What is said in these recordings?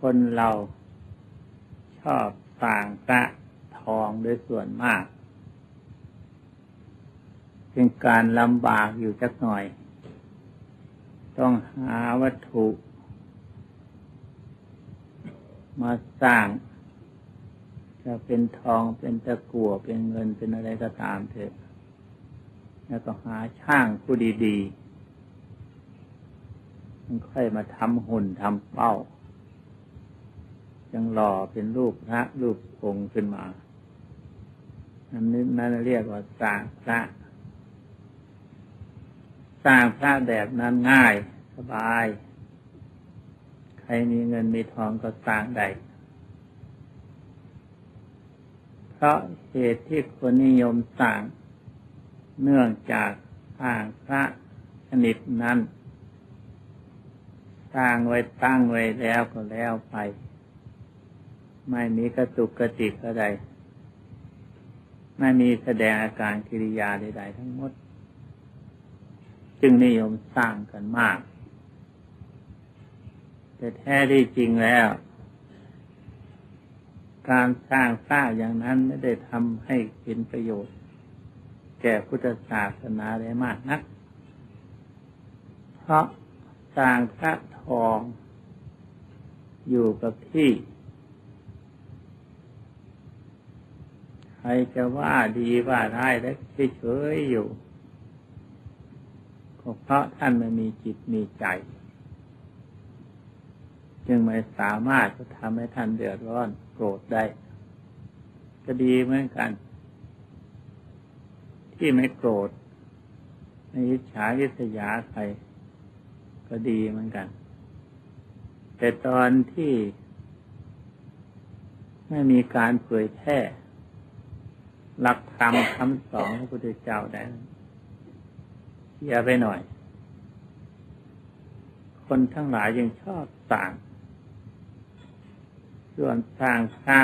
คนเราชอบสร้างพระทองโดยส่วนมากเป็นการลำบากอยู่จักหน่อย ต้องหาวัตถุ มาสร้าง จะเป็นทองเป็นตะกั่วเป็นเงินเป็นอะไรก็ตามเถอะ แล้วก็หาช่างผู้ดีๆมันค่อยมาทำหุ่นทำเป้า ยังหล่อเป็นรูปพระรูปองค์ขึ้นมาอันนี้นั่นเรียกว่าสร้างพระสร้างพระแบบนั้นง่ายสบาย ใครมีเงินมีทองก็สร้างได้เพราะเหตุที่คนนิยมสร้าง เนื่องจากสร้างพระชนิดนั้น สร้างไว้ตั้งไว้แล้วก็แล้วไป ไม่มีกระตุกกระติกอะไร ไม่มีแสดงอาการกิริยาใดๆทั้งหมด จึงนิยมสร้างกันมาก แต่แท้ที่จริงแล้ว การสร้างสร้างอย่างนั้นไม่ได้ทำให้เป็นประโยชน์ แก่พุทธศาสนาได้มากนัก เพราะสร้างพระทองอยู่กับที่ใค รจะว่าดีว่าร้ายแล้วเฉยๆอยู่ก็เพราะท่านไม่มีจิตมีใจ จึงไม่สามารถจะทำให้ท่านเดือดร้อนโกรธได้ ก็ดีเหมือนกัน ที่ไม่โกรธไม่ยิจฉายิษยาใคร ก็ดีเหมือนกัน แต่ตอนที่ไม่มีการเผยแพร่ หลักธรรมคำสอนพระพุทธเจ้าได้เสียไปหน่อย คนทั้งหลายยังชอบสร้าง ส่วนสร้างพระ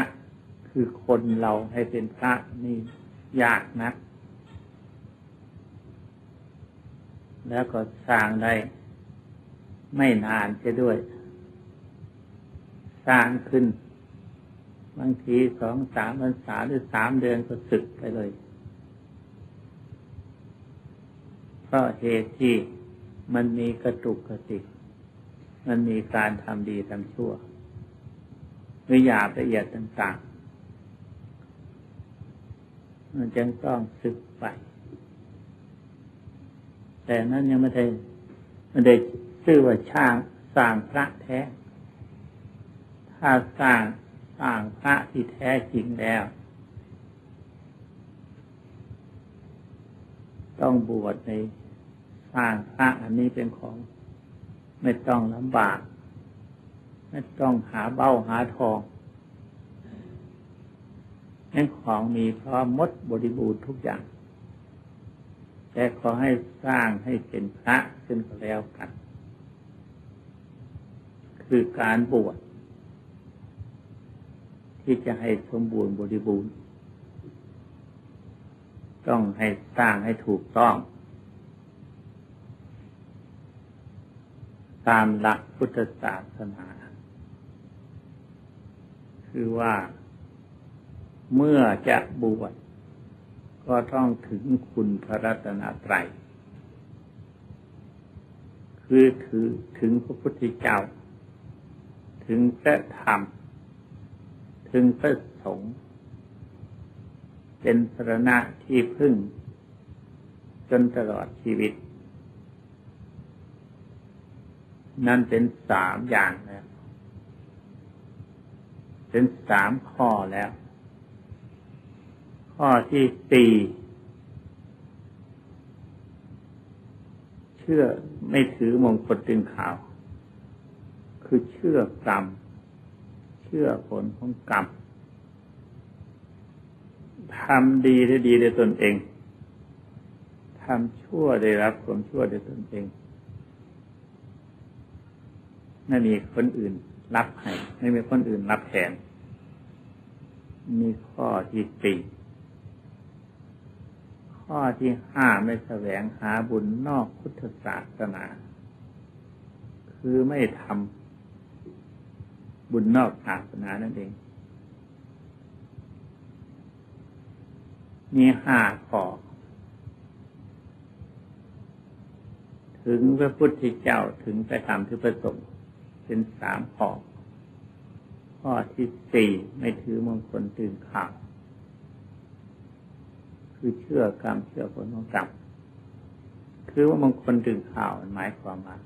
คือคนเราให้เป็นพระนี่ยากนัก แล้วก็สร้างได้ ไม่นานจะด้วย สร้างขึ้น บางทีสองสามพรรษาหรือสามเดือนก็สึกไปเลย เพราะเหตุที่มันมีกระตุกกระติก มันมีการทำดีทำชั่วหรือหยาบละเอียดต่างๆ มันจึงต้องสึกไป แต่นั้นยังไม่ได้ไม่ได้ชื่อว่าช่างสร้างพระแท้ ถ้าสร้าง สร้างพระที่แท้จริงแล้ว ต้องบวชในสร้างพระอันนี้เป็นของ ไม่ต้องลำบาก ไม่ต้องหาเบ้าหาทองนั่นของมีพร้อมมดบริบูรณ์ทุกอย่าง แต่ขอให้สร้างให้เป็นพระขึ้นก็แล้วกัน คือการบวช ที่จะให้สมบูรณ์บริบูรณ์ ต้องให้สร้างให้ถูกต้อง ตามหลักพุทธศาสนา คือว่าเมื่อจะบวชก็ต้องถึงคุณพระรัตนตรัย คือถือถึงพระพุทธเจ้า ถึงพระธรรม ถึงพระสงฆ์เป็นสรณะที่พึ่ง จนตลอดชีวิต นั่นเป็นสามอย่างแล้วเป็นสามข้อแล้ว ข้อที่สี่เชื่อไม่ถือมงคลตึงข่าว คือเชื่อกรรม ชื่อผลของกรรมทำดีได้ดีในตนเองทำชั่วได้รับความชั่วในตนเองไม่มีคนอื่นรับให้ไม่มีคนอื่นรับแทนมีข้อที่สี่ข้อที่ห้าไม่แสวงหาบุญนอกพุทธศาสนา คือไม่ทำ บุญนอกศาสนานั่นเอง มีห้าข้อ ถึงพระพุทธเจ้าถึงไปทำที่ประสงค์เป็นสามข้อ ข้อที่สี่ไม่ถือมงคลตื่นข่าวคือเชื่อกรรมเชื่อผลของกรรมคือว่ามงคลตื่นข่าวหมายความว่า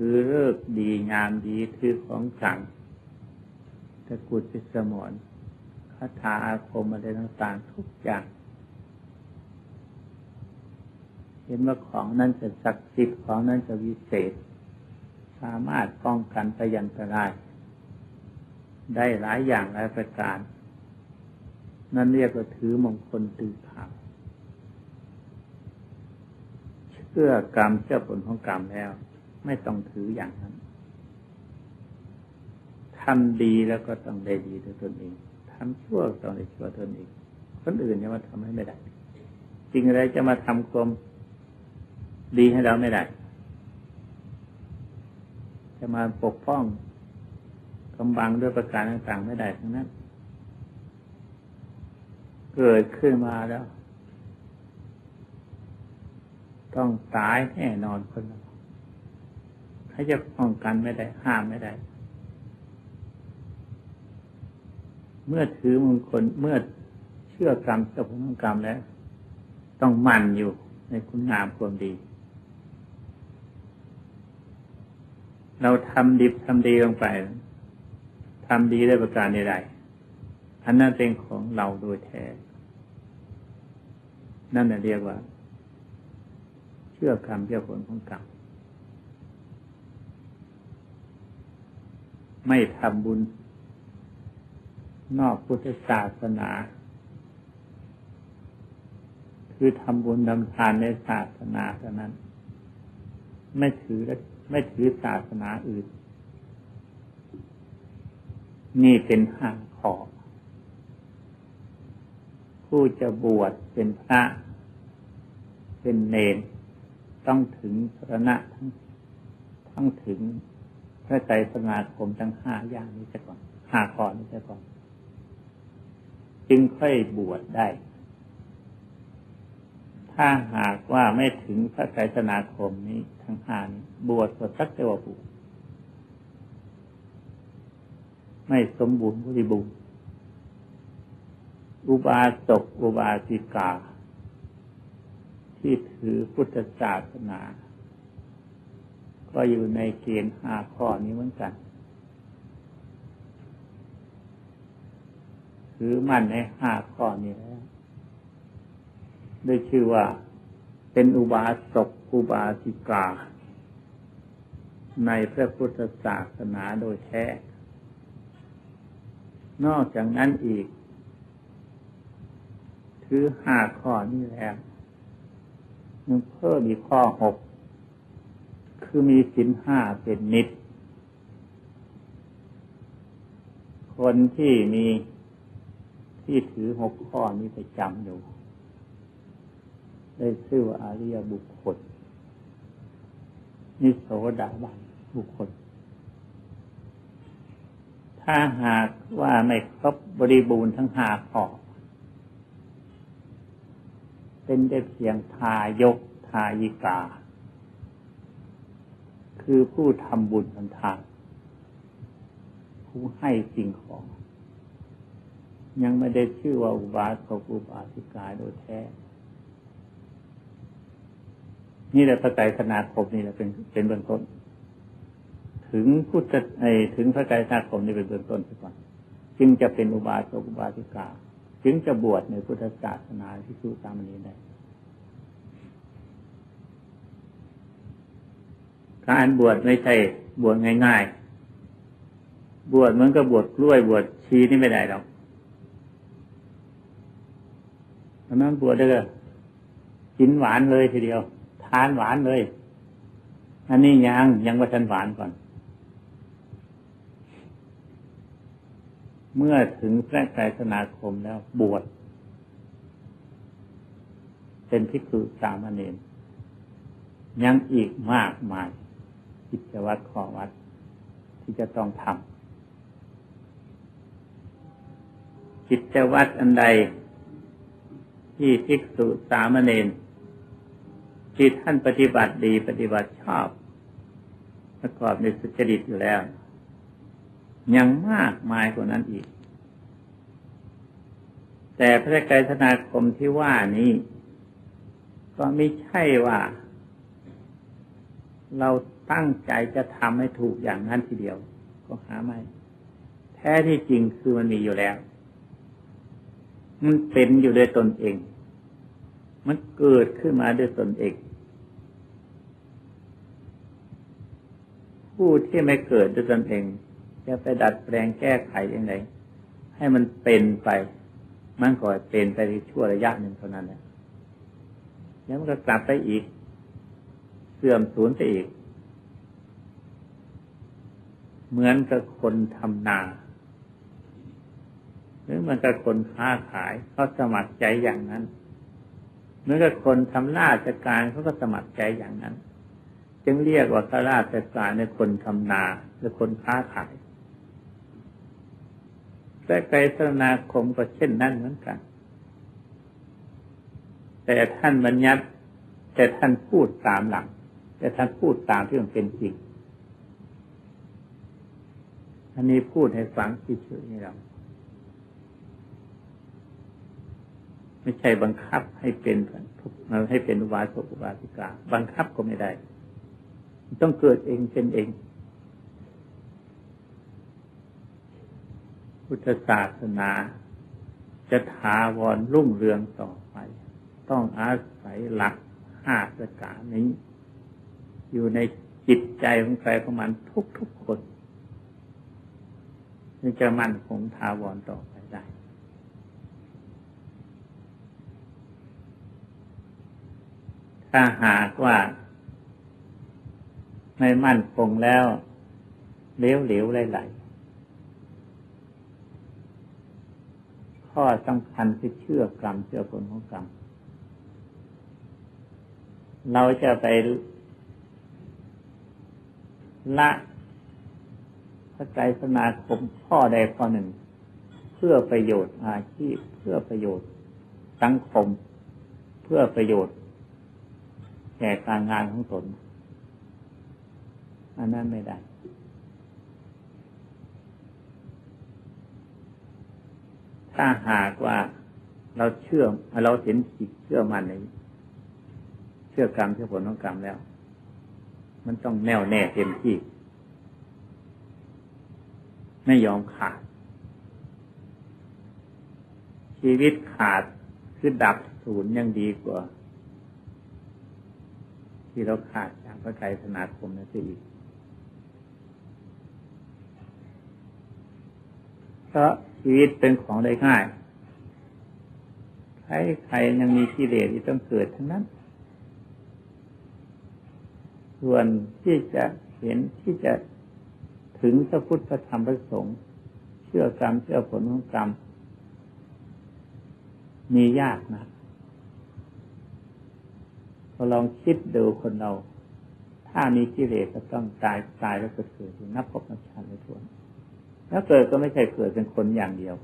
ถือเลิกดีงามดีถือของสั่งตะกุดพิสมรคาถาอาคมอะไรต่างๆทุกอย่าง เห็นว่าของนั้นจะศักดิ์สิทธิ์ของนั้นจะวิเศษ สามารถป้องกันพยันตราย ได้หลายอย่างหลายประการ นั่นเรียกว่าถือมงคลตื่นขาเชื่อกรรมเชื่อผลของกรรมแล้ว ไม่ต้องถืออย่างนั้นทำดีแล้วก็ต้องได้ดีด้วยตนเองทำชั่วต้องได้ชั่วตนเอง คนอื่นจะมาทำให้ไม่ได้จริงอะไรจะมาทำความดีให้เราไม่ได้ จะมาปกป้องกำบังด้วยประการต่างๆไม่ได้ทั้งนั้น เกิดขึ้นมาแล้ว ต้องตายแน่นอนคน เราใครจะป้องกันไม่ได้ ห้ามไม่ได้ เมื่อถือมงคลเมื่อเชื่อกรรมเชื่อผลกรรมแล้ว ต้องมั่นอยู่ในคุณงามความดี เราทำดีทำดีลงไปทำดีได้ประการใดๆอันนั้นเป็นของเราโดยแท้ นั่นเรียกว่า เชื่อกรรมเชื่อผลของกรรม ไม่ทำบุญ นอกพุทธศาสนา คือทำบุญดำทานในศาสนาเท่านั้น ไม่ถือไม่ถือศาสนาอื่น นี่เป็นห้าข้อผู้จะบวชเป็นพระ เป็นเนรต้องถึงพระณะทั้งทั้งถึง พระใจสมาคมทั้งห้าอย่างนี้จะก่อนห้าข้อนี้จะก่อน จึงค่อยบวชได้ ถ้าหากว่าไม่ถึงพระไตรสนาคมนี้ทั้งห้านี้บวชก็สักแต่ว่าบวชไม่สมบูรณ์บริบูรณ์อุบาสกอุบาสิกา ที่ถือพุทธศาสนา ก็อยู่ในเกณฑ์ห้าข้อนี้เหมือนกัน ถือมั่นในห้าข้อนี้แล้วได้ชื่อว่า เป็นอุบาสกอุบาสิกา ในพระพุทธศาสนาโดยแท้ นอกจากนั้นอีก ถือห้าข้อนี้แล้วยังเพิ่มอีกข้อหก คือมีสินห้าเป็นนิด คนที่มีที่ถือหกข้อนี้ไปจำอยู่ ได้ชื่อว่าอาริยบุคคล นิโสดาบันบุคคล ถ้าหากว่าไม่ครบบริบูรณ์ทั้งห้าข้อเป็นได้เพียงทายกทายิกา คือผู้ทำบุญทำทาน ผู้ให้สิ่งของ ยังไม่ได้ชื่อว่าอุบาสกอุบาสิกาโดยแท้ นี่แหละพระไตรสนาคมนี่แหละเป็นเป็นเบื้องต้น ถึงพุทธไอถึงพระไตรสนาคมนี่เป็นเบื้องต้นก่อนจึงจะเป็นอุบาสกอุบาสิกา จึงจะบวชในพุทธศาสนาที่สู้ตามนี้ได้ การบวชไม่ใช่บวชง่ายๆ บวชเหมือนกับบวชกล้วยบวชชีนี่ไม่ได้หรอกเพราะนั้นบวชได้ก็กินหวานเลยทีเดียว ทานหวานเลย อันนี้ยังยังว่าทันหวานก่อน เมื่อถึงพระไตรสนาคมแล้วบวชเป็นพิคุสามเณรยังอีกมากมาย กิจวัตรข้อวัด ที่จะต้องทำจิตวัดอันใด ที่ภิกษุสามเณรที่ท่านปฏิบัติดีปฏิบัติชอบ ประกอบในสุจริตอยู่แล้ว ยังมากมายกว่านั้นอีก แต่พระไกรธนาคมที่ว่านี้ ก็ไม่ใช่ว่า เรา ตั้งใจจะทำให้ถูกอย่างนั้นทีเดียว ก็หาไม่ แท้ที่จริงคือมันมีอยู่แล้ว มันเป็นอยู่ด้วยตนเอง มันเกิดขึ้นมาด้วยตนเอง ผู้ที่ไม่เกิดด้วยตนเอง จะไปดัดแปลงแก้ไขยังไงให้มันเป็นไปมันก็เป็นไปในชั่วระยะหนึ่งเท่านั้นแหละแล้วมันก็กลับไปอีก เสื่อมสูญไปอีก เหมือนกับคนทำนา หรือมันกับคนค้าขายเขาสมัครใจอย่างนั้น เหมือนกับคนทำราชการเขาก็สมัครใจอย่างนั้น จึงเรียกว่าข้าราชการในคนทำนาหรือคนค้าขายแต่ไกรสนาคมก็เช่นนั้นเหมือนกัน แต่ท่านบัญญัติแต่ท่านพูดตามหลังแต่ท่านพูดตามที่มันเป็นจริง อันนี้พูดให้ฟังเฉยๆให้เราไม่ใช่บังคับให้เป็นทุกให้เป็นวาสกอุบาสิกาบังคับก็ไม่ได้ ต้องเกิดเองเป็นเอง พุทธศาสนา จะถาวรรุ่งเรืองต่อไป ต้องอาศัยหลักห้าประการนี้ อยู่ในจิตใจของใครของมันทุกทุกคน จึงจะมั่นคงถาวรต่อไปได้ ถ้าหากว่า ไม่มั่นคงแล้วเลี้ยวเหลวไหลๆข้อสำคัญคือเชื่อกรรมเชื่อผลของกรรม เราจะไปละ ระใจสนาคมข้อใดข้อหนึ่ง เพื่อประโยชน์อาชีพ เพื่อประโยชน์สังคม เพื่อประโยชน์แก่การงานของตนอันนั้นไม่ได้ถ้าหากว่าเราเชื่อเราเห็นจิตเชื่อมันในเชื่อกรรมเชื่อผลของกรรมแล้ว มันต้องแน่วแน่เต็มที่ ไม่ยอมขาด ชีวิตขาดคือดับศูนย์ยังดีกว่า ที่เราขาดจากพระไตรสนาคมนั่นอีกเพราะชีวิตเป็นของได้ง่ายใครใครยังมีกิเลสที่ต้องเกิดทั้งนั้น ส่วนที่จะเห็นที่จะ ถึงพระพุทธธรรมพระสงฆ์เชื่อกรรมเชื่อผลของกรรม มียากนะพอลองคิดดูคนเรา ถ้ามีกิเลสก็ต้องตายตายแล้วก็เกิดนับพบนับชาติในทวนแล้วเกิดก็ไม่ใช่เกิดเป็นคนอย่างเดียว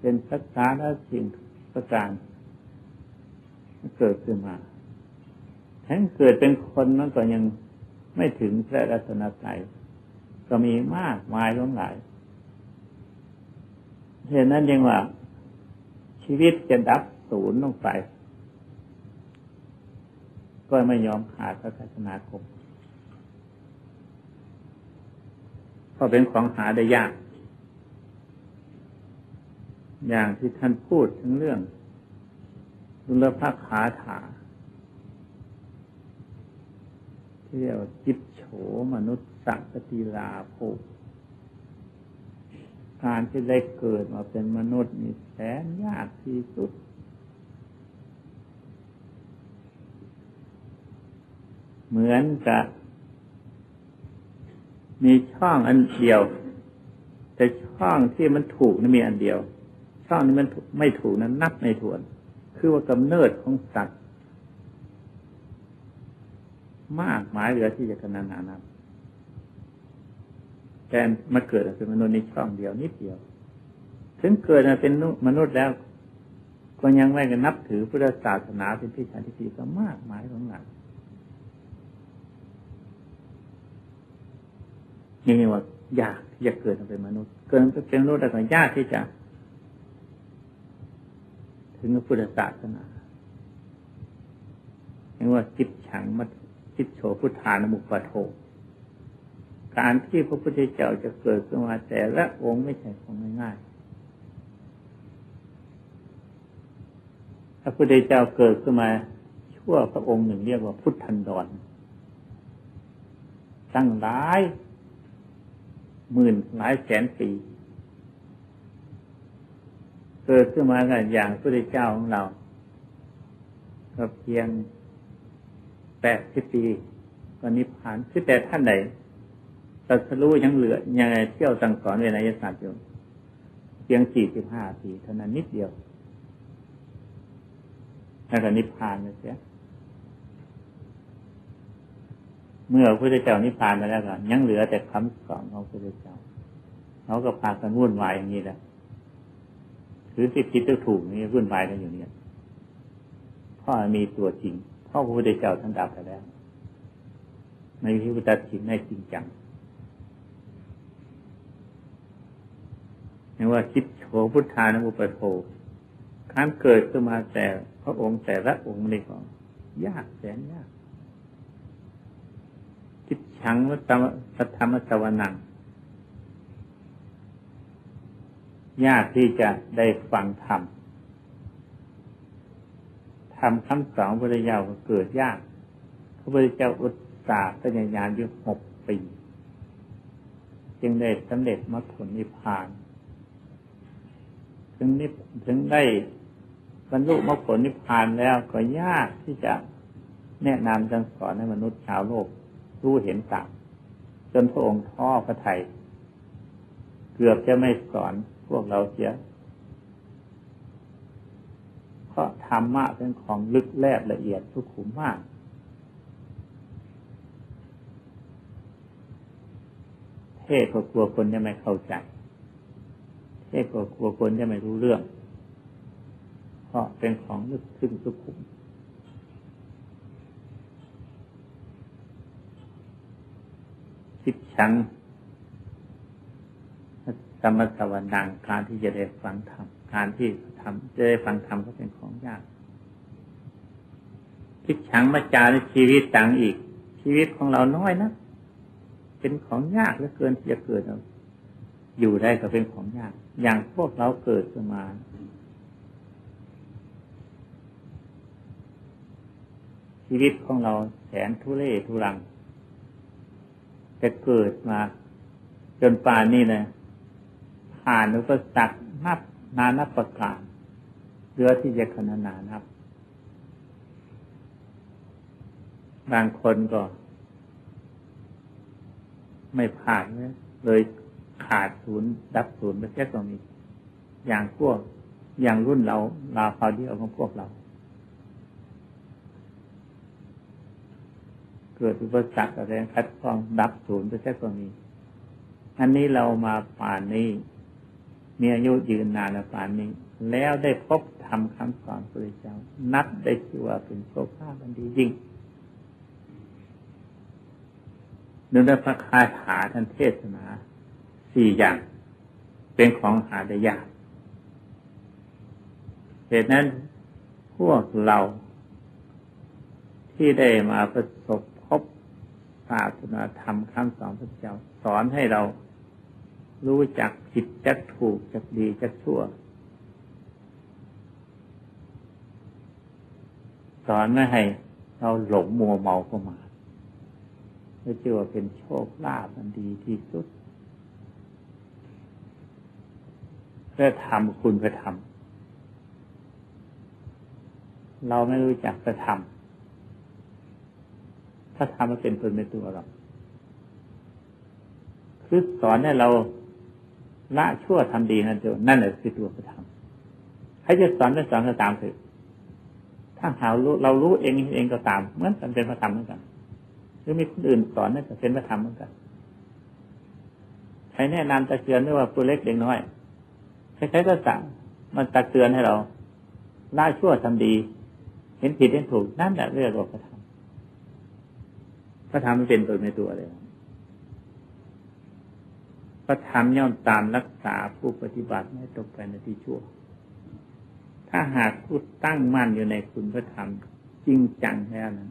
เป็นพัฒนาและสิ่งประการเกิดขึ้นมาทั้งเกิดเป็นคนนั้นก็ยัง ไม่ถึงพระรัตนตรัยก็มีมากมายล้นหลายเหตุนั้นยังว่า ชีวิตจะดับศูนย์ลงไป ก็ไม่ยอมขาดพระศาสนาคมก็เป็นของหาได้ยาก อย่างที่ท่านพูดถึงเรื่องดุลภาขาถาที่ เรียกว่าจิตโฉมนุษย์สักติลาภการที่ได้เกิดมาเป็นมนุษย์นี่แสนยากที่สุด เหมือนกับมีช่องอันเดียว แต่ช่องที่มันถูกนี่มีอันเดียว ช่องนี้มันไม่ถูกนั้นนับในถวน คือว่ากำเนิดของสัตว์ มากหมายเหลือที่จะกนานานับแต่มาเกิดเป็นมนุษย์ในช่องเดียวนิดเดียว ถึงเกิดมาเป็นมนุษย์แล้ว ก็ยังไม่กันนับถือพุทธศาสนาเป็นที่ชันที่ก็มากมายของหลังนี่ว่า ยากที่จะเกิดมาเป็นมนุษย์ เกิดมาเป็นมนุษย์แต่ก็ยากที่จะ ถึงพุทธศาสนาเรียกว่าจิตฉังมั จิตโฉพุทธานมุปโทการที่พระพุทธเจ้าจะเกิดขึ้นมาแต่ละองค์ไม่ใช่ของง่ายๆพระพุทธเจ้าเกิดขึ้นมาชั่วพระองค์หนึ่งเรียกว่าพุทธันดรตั้งหลายหมื่นหลายแสนปี เกิดขึ้นมากันอย่างพระพุทธเจ้าของเราก็เพียง แปดสิบปีวันนี้ผ่านคือแต่ท่านใดตัสรู้ยังเหลือยังไงเที่ยวสั่งสอนเวนยศาสตร์อยู่เพียงสี่สิบห้าปีเท่านั้นนิดเดียวแล้วก็นิพพานเลยเสียเมื่อพระพุทธเจ้านิพพานไปแล้วก็ยังเหลือแต่คำสอนของพระพุทธเจ้าเขาก็พากันวุ่นวายอย่างนี้แหละถือสิทธิถูกนี่วุ่นวายกันอยู่เนี่ยพ่อมีตัวจริง พ่อพระพุทธเจ้าท่านดับไปแล้ว ในวิธีตัดสินในจริงจังเรียกว่าคิดโฉพุทธานุปโภการเกิดขึ้นมาแต่พระองค์แต่ละองค์นี่ก็ยากแสนยากคิดชังวัตสัทธรรมสวนังยากที่จะได้ฟังธรรม ทำคำสอนพระเจ้าก็เกิดยาก พระพุทธเจ้าอุตส่าห์พยายามอยู่หกปี จึงได้สำเร็จมรรคผลนิพพาน ถึงนิถึงได้บรรลุมรรคผลนิพพานแล้วก็ยากที่จะแนะนำจังสอนให้มนุษย์ชาวโลกรู้เห็นต่างจนพระองค์ท้อพระไทยเกือบจะไม่สอนพวกเราเสีย ราะธรรมะเป็นของลึกแลบละเอียดสุขุมมาก เทศก็กลัวคนจะไม่เข้าใจ เทศก็กลัวคนจะไม่รู้เรื่อง เพราะเป็นของลึกซึ้งสุขุมคิดชังสมสวรรค์การที่จะได้ฟังธรรม การที่ทำจะได้ฟังธรรมก็เป็นของยากคิดฉังมาจาในชีวิตต่างอีก ชีวิตของเราน้อยนะเป็นของยากเหลือเกินที่จะเกิดเราอยู่ได้ก็เป็นของยาก อย่างพวกเราเกิดขึ้นมาชีวิตของเราแสนทุเรศทุรังจะเกิดมา จนป่านนี้เลยผ่านอุปสรรคนับ นานับประการเรือที่จะขนานานับ บางคนก็ ไม่ผ่านเลยขาดศูนย์ดับศูนย์ไปแค่ตรงนี้ อย่างพวกอย่างรุ่นเราลาพาเดียวของพวกเรา เกิดอุปสรรคอะไรคัดข้องดับศูนย์ไปแค่ตรงนี้ อันนี้เรามาป่านนี้ มีอายุยืนนานป่านนี้ แล้วได้พบทำคำสอนพระเจ้า นับได้ชื่อว่าเป็นโชคภาพันดีจริงเนื่องจากพระคาถาท่านเทศนาสี่อย่าง เป็นของหาได้ยากเหตุนั้นพวกเราที่ได้มาประสบพบศาสนาธรรมคำสอนพระเจ้า สอนให้เรา รู้จักผิดจักถูกจักดีจักชั่ว สอนไม่ให้เราหลงมัวเมาเข้ามาเพื่อจะว่าเป็นโชคลาภมันดีที่สุดเพื่อทำคุณเพื่อทำเราไม่รู้จักจะทำถ้าทำมันเป็นตนเป็นตัวเราคือสอนให้เรา ละชั่วทำดีนั่นเดียวนั่นแหละคือตัวประธรรมใครจะสอนจะสอนก็ตามเถอะถ้าหารู้เรารู้เองเองก็ตามเหมือนกันเป็นพระธรรมเหมือนกันหรือมีคนอื่นสอนนั่นก็เป็นพระธรรมเหมือนกันใครแนะนำตักเตือนไม่ว่าผู้เล็กเด็กน้อยใครๆก็สั่งมันตักเตือนให้เราละชั่วทำดี เห็นผิดเห็นถูกนั่นแหละเรียกว่าพระธรรมพระธรรมไม่เป็นตัวในตัวเลย ระธรรมย่อมตามรักษาผู้ปฏิบัติไม่ตกไปในที่ชั่ว ถ้าหากผู้ตั้งมั่นอยู่ในคุณพระธรรมจริงจังแล้วนั้น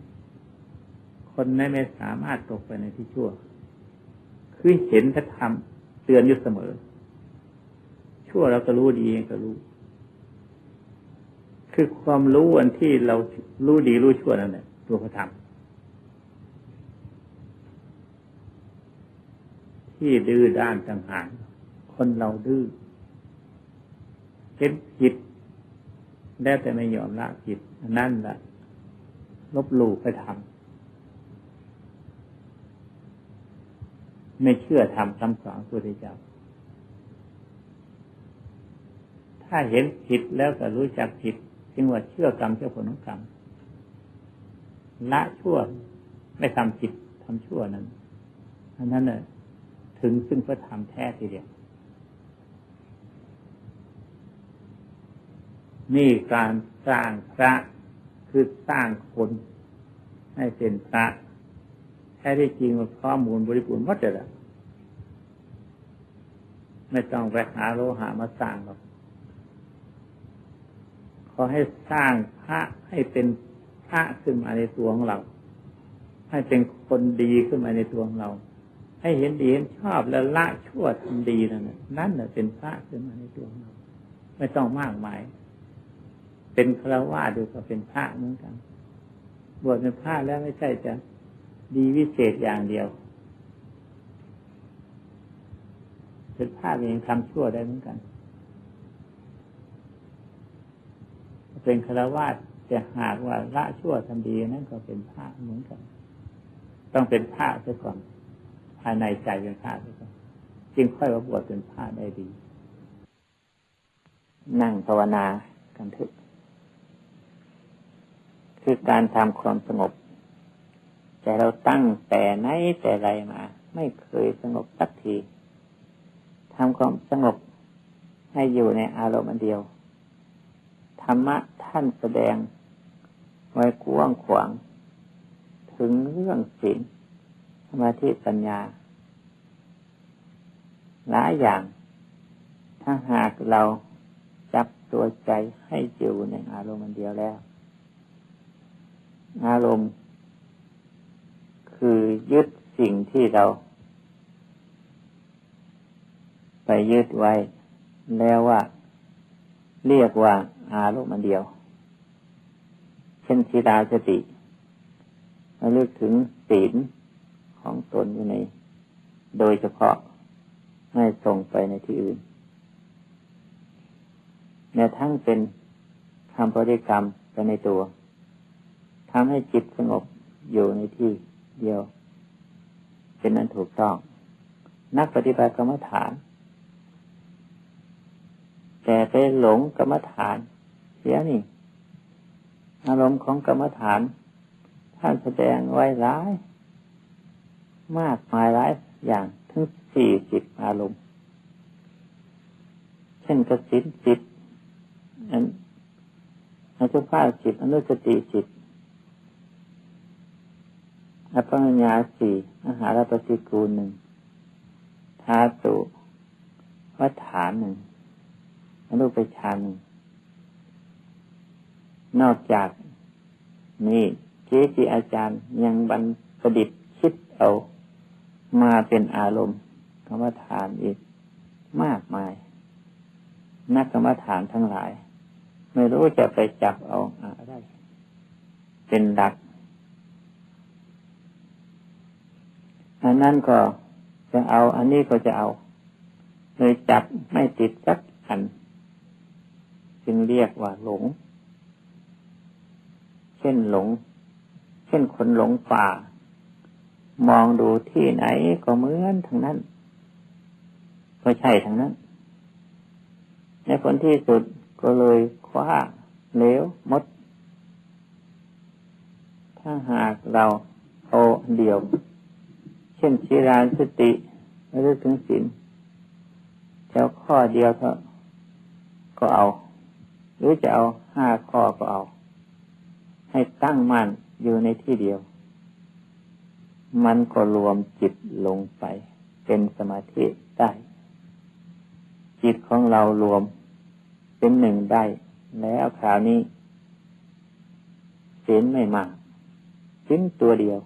คนนั้นไม่สามารถตกไปในที่ชั่ว คือเห็นพระธรรมเตือนอยู่เสมอ ชั่วเราก็รู้ดีก็รู้ คือความรู้อันที่เรารู้ดีรู้ชั่วนั่นแหละตัวพระธรรม ที่ดื้อด้านต่างหากคนเราดื้อเห็นผิดได้วแต่ไม่ยอมละผิดนั่นแหละลบหลู่ไปทำไม่เชื่อทำคำสอนพุทธเจ้าถ้าเห็นผิดแล้วก็รู้จักผิดจึงว่าเชื่อกรรมเชื่อผลของกรรมละชั่วไม่ทำผิดทำชั่วนั้นอันนั้นเน่ะ ถึงซึ่งพระธรรมแท้ทีเดียว นี่การสร้างพระคือสร้างคนให้เป็นพระแท้ที่จริงมันข้อมูลบริบูรณ์หมดเลยไม่ต้องไปหาโลหะมาสร้างหรอกขอให้สร้างพระให้เป็นพระขึ้นมาในตัวของเรา ให้เป็นคนดีขึ้นมาในตัวของเรา ให้เห็นดีเห็นชอบแล้วละชั่วทำดีนั่นนั่นเป็นพระขึ้นมาในตัวเราไม่ต้องมากมาย เป็นฆราวาสดูก็เป็นพระเหมือนกัน บวชเป็นพระแล้วไม่ใช่จะดีวิเศษอย่างเดียวเป็นภาพเองทำชั่วได้เหมือนกัน เป็นคาวาสจะหากว่าละชั่วทำดีนั่นก็เป็นภาพเหมือนกัน ต้องเป็นภาพซะก่อน ภายในใจเป็นภาพซะก่อนจึงค่อยว่าบวชเป็นภาพได้ดี นั่งภาวนากันทึก คือการทำความสงบ แต่เราตั้งแต่ไหนแต่ไรมา ไม่เคยสงบสักทีทำความสงบให้อยู่ในอารมณ์เดียว ธรรมะท่านแสดงไว้กว้างขวาง ถึงเรื่องศีล สมาธิปัญญา หลายอย่าง ถ้าหากเราจับตัวใจให้อยู่ในอารมณ์เดียวแล้ว อารมณ์ คือยึดสิ่งที่เรา ไปยึดไว้ แล้วว่า เรียกว่าอารมณ์เดียว เช่นสีดาสติระลึกถึงศีล ของตนอยู่ใน โดยเฉพาะไม่ส่งไปในที่อื่นเนี่ยทั้งเป็นคำบริกรรมไปในตัวทำให้จิตสงบอยู่ในที่เดียว เป็นนั้นถูกต้อง นักปฏิบัติกรรมฐาน แต่ไปหลงกรรมฐาน เสียนี่ อารมณ์ของกรรมฐาน ท่านแสดงไว้ร้าย มากมายหลายอย่างถึงสี่สิบอารมณ์ เช่นกสินจิตอันอนุภาพจิตอนุสติจิตอภัญญาสี่อาหารปฏิกูลหนึ่งธาตุวัฏฐานหนึ่งอนุปชานหนึ่งนอกจากนี้เจจิอาจารย์ยังบันประดิษฐ์คิดเอา มาเป็นอารมณ์กรรมฐานอีกมากมาย นักกรรมฐานทั้งหลาย ไม่รู้จะไปจับเอาอะไรเป็นหลักอันนั้นก็จะเอา อันนี้ก็จะเอา เลยจับไม่ติดสักอัน จึงเรียกว่าหลง เช่นหลง เช่นคนหลงป่า มองดูที่ไหนก็เหมือนทั้งนั้น ก็ใช่ทั้งนั้น ในผลที่สุดก็เลยคว้าเลวมด ถ้าหากเราเอเดียว เช่นชีรานสติระลึกถึงศีลจะข้อเดียวเถอะก็เอา หรือจะเอาห้าข้อก็เอา ให้ตั้งมั่นอยู่ในที่เดียว มันก็รวมจิตลงไป เป็นสมาธิได้ จิตของเรารวมเป็นหนึ่งได้ แล้วคราวนี้ศีลไม่มากศีลตัวเดียว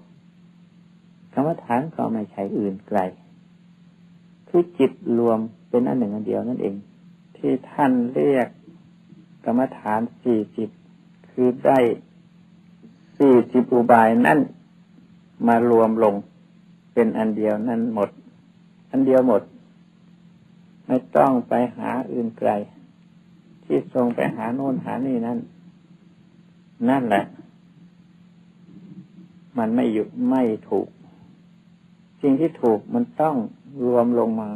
กรรมฐานก็ไม่ใช่อื่นไกล คือจิตรวมเป็นอันหนึ่งอันเดียวนั่นเอง ที่ท่านเรียกกรรมฐานสี่สิบคือได้สี่สิบอุบายนั่น มารวมลงเป็นอันเดียวนั่นหมด อันเดียวหมด ไม่ต้องไปหาอื่นไกล ที่ทรงไปหาโน่นหานี่นั่น นั่นแหละ มันไม่หยุดไม่ถูก สิ่งที่ถูกมันต้องรวมลงมา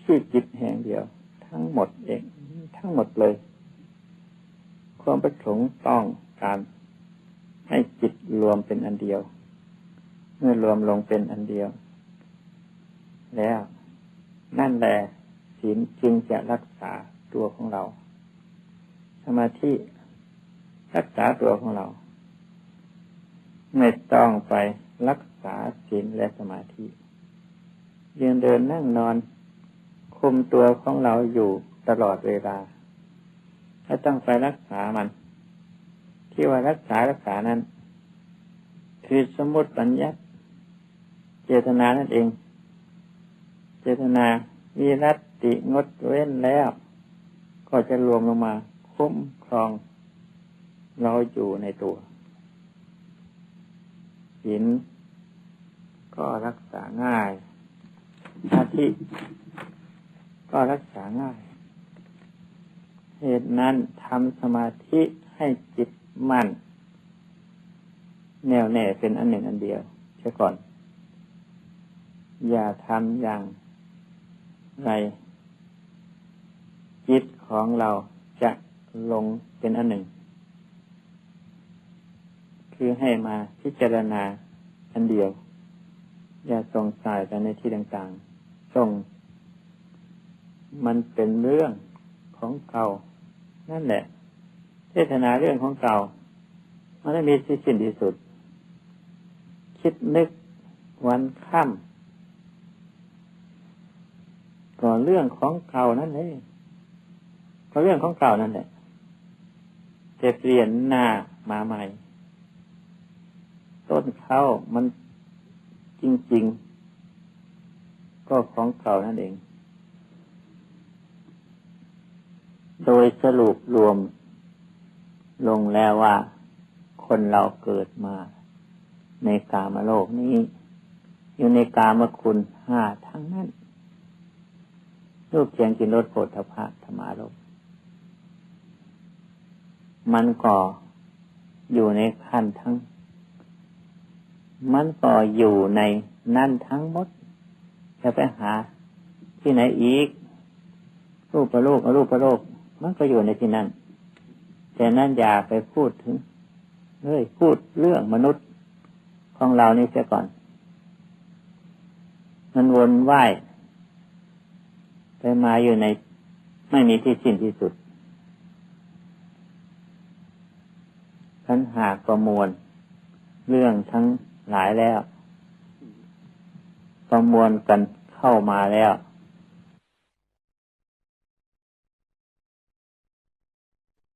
ที่จิตแห่งเดียว ทั้งหมดเอง ทั้งหมดเลย ความประสงค์ต้องการให้จิตรวมเป็นอันเดียว เมื่อรวมลงเป็นอันเดียว แล้วนั่นแหละศีลจึงจะรักษาตัวของเรา สมาธิรักษาตัวของเรา ไม่ต้องไปรักษาศีลและสมาธิยืนเดินนั่งนอน คุมตัวของเราอยู่ตลอดเวลาถ้าต้องไปรักษามัน ที่ว่ารักษารักษานั้น คือสมมติปัญญัติ เจตนานั่นเอง เจตนาวิรัติงดเว้นแล้ว ก็จะรวมลงมา คุ้มครอง เราอยู่ในตัวหินก็รักษาง่ายอาทิก็รักษาง่าย เหตุนั้นทำสมาธิให้จิตมั่น แน่วแน่เป็นอันหนึ่งอันเดียวเช่ก่อน อย่าทำอย่างไร จิตของเราจะลงเป็นอันหนึ่ง คือให้มาพิจารณาอันเดียว อย่าส่งสายไปในที่ต่างๆ ส่ง มันเป็นเรื่องของเก่า นั่นแหละเทศนาเรื่องของเก่า มันไม่มีที่สิ้นที่สุด คิดนึกวันค่ำ ก่อนเรื่องของเก่านั่นเลยก็เรื่องของเก่านั่นแหละแต่เปลี่ยนหน้ามาใหม่ ต้นเข้ามันจริง ๆ ก็ของเก่านั่นเอง โดยสรุปรวม ลงแล้วว่า คนเราเกิดมา ในกามโลกนี้ อยู่ในกามคุณห้าทั้งนั้น รูปเสียงกินรสโผฏฐพะธรรมารมมันก็ออยู่ในขั้นทั้ง มันก็อยู่ในนั่นทั้งหมด จะไปหาที่ไหนอีก รูปประโลกอรูปประโลกมันก็อยู่ในที่นั่น แต่นั่นอย่าไปพูดถึงเฮ้ยพูดเรื่องมนุษย์ของเรานี่เสียก่อน มันวนว่าย ไปมาอยู่ในไม่มีที่สิ้นที่สุดทั้นหากประมวล เรื่องทั้งหลายแล้ว ประมวลกันเข้ามาแล้ว